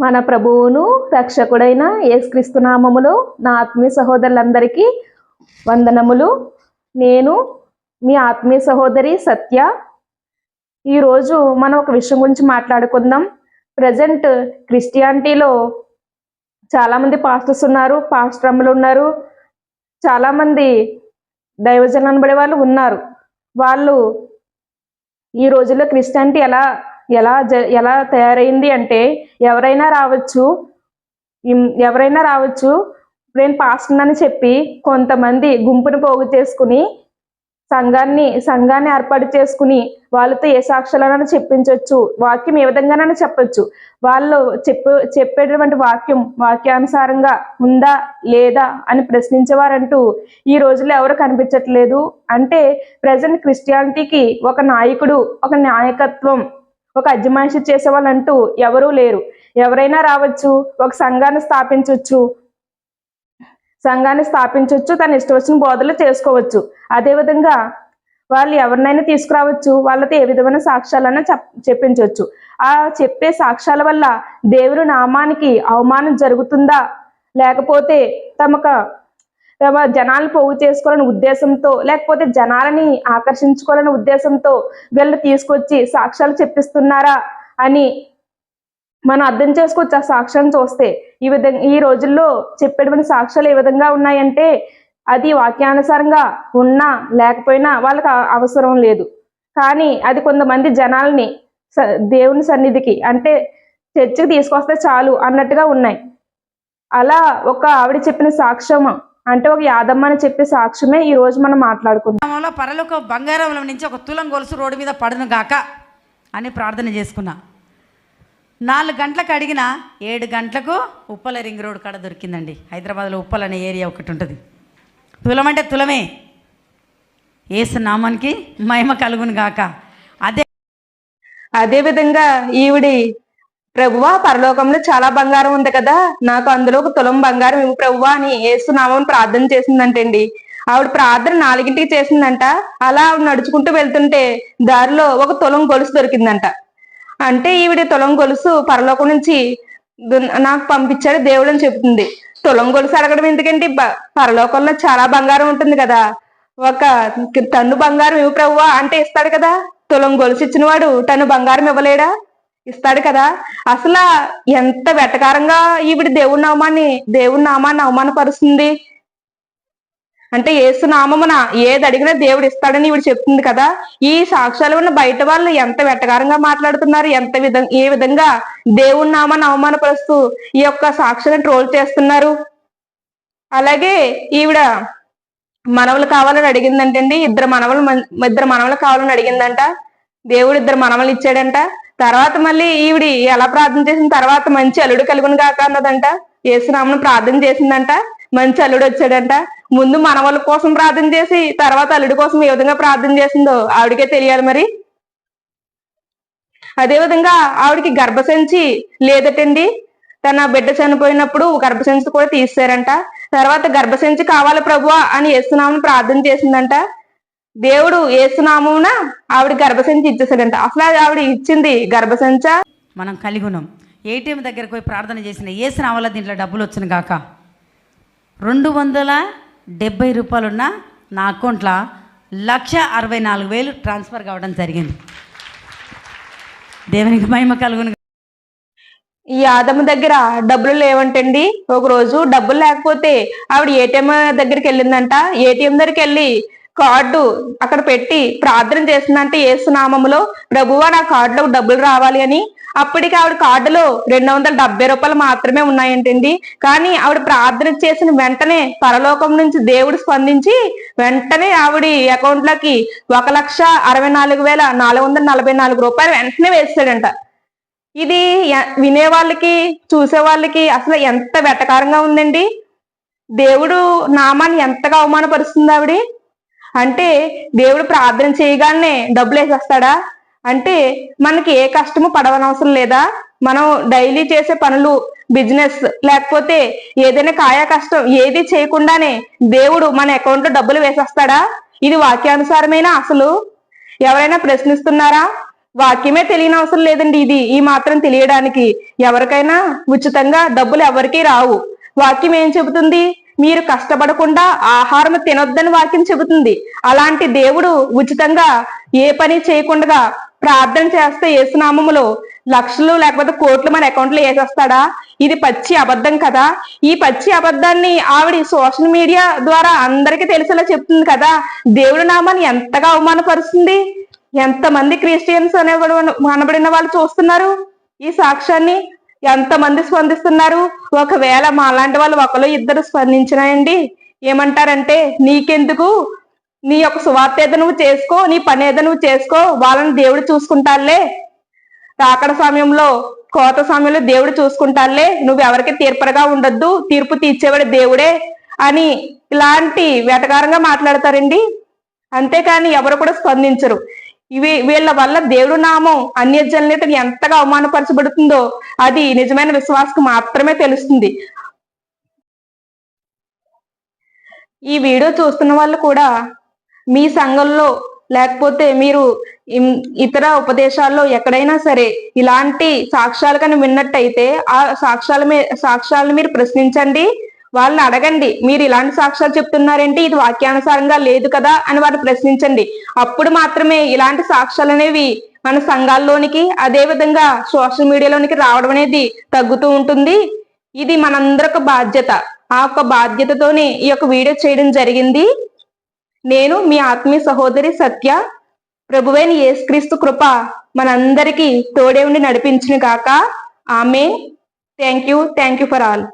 మన ప్రభువును రక్షకుడైన యేసుక్రీస్తునామములో నా ఆత్మీయ సహోదరులందరికీ వందనములు. నేను మీ ఆత్మీయ సహోదరి సత్య. ఈరోజు మనం ఒక విషయం గురించి మాట్లాడుకుందాం. ప్రజెంట్ క్రిస్టియానిటీలో చాలామంది పాస్టర్స్ ఉన్నారు పాస్ట్రమ్లు ఉన్నారు. చాలామంది దైవజనం అనబడే వాళ్ళు ఉన్నారు. వాళ్ళు ఈ రోజుల్లో క్రిస్టియానిటీ ఎలా ఎలా జ- ఎలా తయారైంది అంటే ఎవరైనా రావచ్చు ఎవరైనా రావచ్చు నేను పాస్టర్ అని చెప్పి కొంతమంది గుంపును పోగు చేసుకుని సంఘాన్ని సంఘాన్ని ఏర్పాటు చేసుకుని వాళ్ళతో ఏ సాక్ష్యాలను చెప్పించవచ్చు వాక్యం ఏ విధంగానైనా చెప్పొచ్చు. వాళ్ళు చెప్పు చెప్పేటటువంటి వాక్యం వాక్యానుసారంగా ఉందా లేదా అని ప్రశ్నించేవారంటూ ఈ రోజుల్లో ఎవరు కనిపించట్లేదు. అంటే ప్రజెంట్ క్రిస్టియానిటీకి ఒక నాయకుడు ఒక నాయకత్వం ఒక అజమాయిషి చేసేవాళ్ళంటూ ఎవరూ లేరు. ఎవరైనా రావచ్చు ఒక సంఘాన్ని స్థాపించవచ్చు సంఘాన్ని స్థాపించవచ్చు తన ఇష్ట వచ్చిన బోధలు చేసుకోవచ్చు. అదేవిధంగా వాళ్ళు ఎవరినైనా తీసుకురావచ్చు వాళ్ళతో ఏ విధమైన సాక్ష్యాలన్నా చెప్పించవచ్చు ఆ చెప్పే సాక్ష్యాల వల్ల దేవుని నామానికి అవమానం జరుగుతుందా? లేకపోతే తమకు జనాలను పోగు చేసుకోవాలనే ఉద్దేశంతో లేకపోతే జనాలని ఆకర్షించుకోవాలనే ఉద్దేశంతో వీళ్ళు తీసుకొచ్చి సాక్ష్యాలు చెప్పిస్తున్నారా అని మనం అర్థం చేసుకోవచ్చు. ఆ సాక్ష్యాన్ని చూస్తే ఈ విధంగా ఈ రోజుల్లో చెప్పేటువంటి సాక్ష్యాలు ఏ విధంగా ఉన్నాయంటే అది వాక్యానుసారంగా ఉన్నా లేకపోయినా వాళ్ళకి అవసరం లేదు. కానీ అది కొంతమంది జనాల్ని స- దేవుని సన్నిధికి అంటే చర్చికి తీసుకొస్తే చాలు అన్నట్టుగా ఉన్నాయి. అలా ఒక ఆవిడ చెప్పిన సాక్ష్యం అంటే ఒక యాదమ్మ అని చెప్పే సాక్ష్యమే ఈ రోజు మనం మాట్లాడుకుందాం. పరలోక బంగారంలో నుంచి ఒక తులం గొలుసు రోడ్డు మీద పడును గాక అని ప్రార్థన చేసుకున్నా. నాలుగు గంటలకు అడిగిన ఏడు గంటలకు ఉప్పల రింగ్ రోడ్ కాడ దొరికిందండి. హైదరాబాద్లో ఉప్పల్ అనే ఏరియా ఒకటి ఉంటుంది. తులం అంటే తులమే. ఏసు నామానికి మహిమ కలుగును గాక. అదే అదే విధంగా ఈవిడి ప్రభువా పరలోకంలో చాలా బంగారం ఉంది కదా. నాకు అందులో ఒక తులం బంగారం ఇవ్వు ప్రభువా అని ఏసునామం ప్రార్థన చేసిందంటండి. ఆవిడ ప్రార్థన నాలుగింటికి చేసిందంట. అలా ఆవిడ నడుచుకుంటూ వెళ్తుంటే దారిలో ఒక తులం గొలుసు దొరికిందంట. అంటే ఈవిడ తులం గొలుసు పరలోకం నుంచి నాకు పంపించాడు దేవుడు అని చెప్తుంది తులం గొలుసు అడగడం ఎందుకంటే పరలోకంలో చాలా బంగారం ఉంటుంది కదా. ఒక తన్ను బంగారం ఇవ్వు ప్రభువా అంటే ఇస్తాడు కదా. తులం గొలుసు ఇచ్చిన వాడు తను బంగారం ఇవ్వలేడా? ఇస్తాడు కదా. అసలు ఎంత వెటకారంగా ఈవిడ దేవుడి నామాన్ని దేవుడి నామాన్ని అవమానపరుస్తుంది? అంటే ఏసు నామమున ఏది అడిగినా దేవుడు ఇస్తాడని ఈవిడ చెప్తుంది కదా. ఈ సాక్ష్యాలు ఉన్న బయట వాళ్ళు ఎంత వెటకారంగా మాట్లాడుతున్నారు ఎంత విధంగా ఏ విధంగా దేవుడి నామాన్ని అవమానపరుస్తూ ఈ యొక్క సాక్ష్యాలను ట్రోల్ చేస్తున్నారు? అలాగే ఈవిడ మనవలు కావాలని అడిగిందంటండి. ఇద్దరు మనవలు ఇద్దరు మనవలు కావాలని అడిగిందంట. దేవుడు ఇద్దరు మనవలు ఇచ్చాడంట. తర్వాత మళ్ళీ ఈవిడి ఎలా ప్రార్థన చేసిన తర్వాత మంచి అల్లుడు కలుగును కాక అన్నదంట. యేసునామను ప్రార్థన చేసిందంట. మంచి అల్లుడు వచ్చాడంట. ముందు మనవల కోసం ప్రార్థన చేసి తర్వాత అల్లుడి కోసం ఏ విధంగా ప్రార్థన చేసిందో ఆవిడకే తెలియాలి మరి. అదే విధంగా ఆవిడకి గర్భసంచి లేదటండి. తన బిడ్డ చనిపోయినప్పుడు గర్భసంచి కూడా తీసారంట తర్వాత గర్భసంచి కావాలి ప్రభువా అని యేసునామను ప్రార్థన చేసిందంట. దేవుడు ఏసునామమున ఆవిడ గర్భసంచి ఇచ్చేసాడంట అసలు ఆవిడ ఇచ్చింది గర్భసంచ? మనం కలిగి ఉన్నాం. ఏటీఎం దగ్గరకు పోయి ప్రార్థన చేసిన వల్ల దీంట్లో డబ్బులు వచ్చును గాక రెండు వందల డెబ్బై రూపాయలున్న నా అకౌంట్లో లక్ష అరవై నాలుగు వేలు ట్రాన్స్ఫర్ కావడం జరిగింది. దేవునికి మహిమ కలుగును. ఈ ఆదమ్మ దగ్గర డబ్బులు లేవంటండి. ఒక రోజు డబ్బులు లేకపోతే ఆవిడ ఏటీఎం దగ్గరికి వెళ్ళిందంట. ఏటీఎం దగ్గరికి వెళ్ళి కార్డు అక్కడ పెట్టి ప్రార్థన చేసిందంటే ఏసునామములో ప్రభువా నా కార్డులో డబ్బులు రావాలి అని. అప్పటికి ఆవిడ కార్డులో రెండు వందల డెబ్బై రూపాయలు మాత్రమే ఉన్నాయంటండి. కానీ ఆవిడ ప్రార్థన చేసిన వెంటనే పరలోకం నుంచి దేవుడు స్పందించి వెంటనే ఆవిడ అకౌంట్లోకి ఒక లక్ష అరవై నాలుగు వేల నాలుగు వందల నలభై నాలుగు రూపాయలు వెంటనే వేస్తాడంట ఇది వినే వాళ్ళకి చూసే వాళ్ళకి అసలు ఎంత వెటకారంగా ఉందండి. దేవుడు నామాన్ని ఎంతగా అవమానపరుస్తుంది ఆవిడ? అంటే దేవుడు ప్రార్థన చేయగానే డబ్బులు వేసేస్తాడా? అంటే మనకి ఏ కష్టము పడవనవసరం లేదా? మనం డైలీ చేసే పనులు బిజినెస్ లేకపోతే ఏదైనా కాయా కష్టం ఏది చేయకుండానే దేవుడు మన అకౌంట్లో డబ్బులు వేసేస్తాడా? ఇది వాక్యానుసారమైన అసలు? ఎవరైనా ప్రశ్నిస్తున్నారా? వాక్యమే తెలియని అవసరం లేదండి ఇది ఈ మాత్రం తెలియడానికి. ఎవరికైనా ఉచితంగా డబ్బులు ఎవరికీ రావు. వాక్యం ఏం చెబుతుంది? మీరు కష్టపడకుండా ఆహారం తినొద్దని వాక్యం చెబుతుంది. అలాంటి దేవుడు ఉచితంగా ఏ పని చేయకుండా ప్రార్థన చేస్తే ఏసునామములో లక్షలు లేకపోతే కోట్లు మన అకౌంట్లో వేసేస్తాడా? ఇది పచ్చి అబద్ధం కదా. ఈ పచ్చి అబద్ధాన్ని ఆవిడ సోషల్ మీడియా ద్వారా అందరికీ తెలిసేలా చెప్తుంది కదా. దేవుడి నామాన్ని ఎంతగా అవమానపరుస్తుంది? ఎంతమంది క్రిస్టియన్స్ అనేవాడు మనబడిన వాళ్ళు చూస్తున్నారు? ఈ సాక్ష్యాన్ని ఎంతమంది స్పందిస్తున్నారు? ఒకవేళ మా లాంటి వాళ్ళు ఒకరు ఇద్దరు స్పందించినాయండి. ఏమంటారంటే నీకెందుకు? నీ యొక్క సువార్త ఏదో నువ్వు చేసుకో నీ పని ఏదో నువ్వు చేసుకో వాళ్ళని దేవుడు చూసుకుంటాలే రాకడ సమయంలో కోత సమయంలో దేవుడు చూసుకుంటాలే నువ్వు ఎవరికి తీర్పరగా ఉండొద్దు తీర్పు తీర్చేవాడు దేవుడే అని ఇలాంటి వేటకారంగా మాట్లాడతారండి. అంతేకాని ఎవరు కూడా స్పందించరు. ఇవి వీళ్ళ వల్ల దేవుడు నామం అన్యజనులతో ఎంతగా అవమానపరచబడుతుందో అది నిజమైన విశ్వాసకు మాత్రమే తెలుస్తుంది. ఈ వీడియో చూస్తున్న వాళ్ళు కూడా మీ సంఘంలో లేకపోతే మీరు ఇతర ఉపదేశాల్లో ఎక్కడైనా సరే ఇలాంటి సాక్ష్యాలు కానీ విన్నట్టయితే ఆ సాక్ష్యాల మీ సాక్ష్యాలను మీరు ప్రశ్నించండి. వాళ్ళని అడగండి. మీరు ఇలాంటి సాక్ష్యాలు చెప్తున్నారేంటి? ఇది వాక్యానుసారంగా లేదు కదా అని వారు ప్రశ్నించండి. అప్పుడు మాత్రమే ఇలాంటి సాక్ష్యాలు అనేవి మన సంఘాల్లోనికి అదే విధంగా సోషల్ మీడియాలోనికి రావడం అనేది తగ్గుతూ ఉంటుంది. ఇది మనందరికి బాధ్యత. ఆ యొక్క బాధ్యతతోనే ఈ యొక్క వీడియో చేయడం జరిగింది. నేను మీ ఆత్మీయ సహోదరి సత్య ప్రభువైన యేసుక్రీస్తు కృప మనందరికీ తోడే ఉండి నడిపించిన గాక. ఆమె thank you. Thank you for all.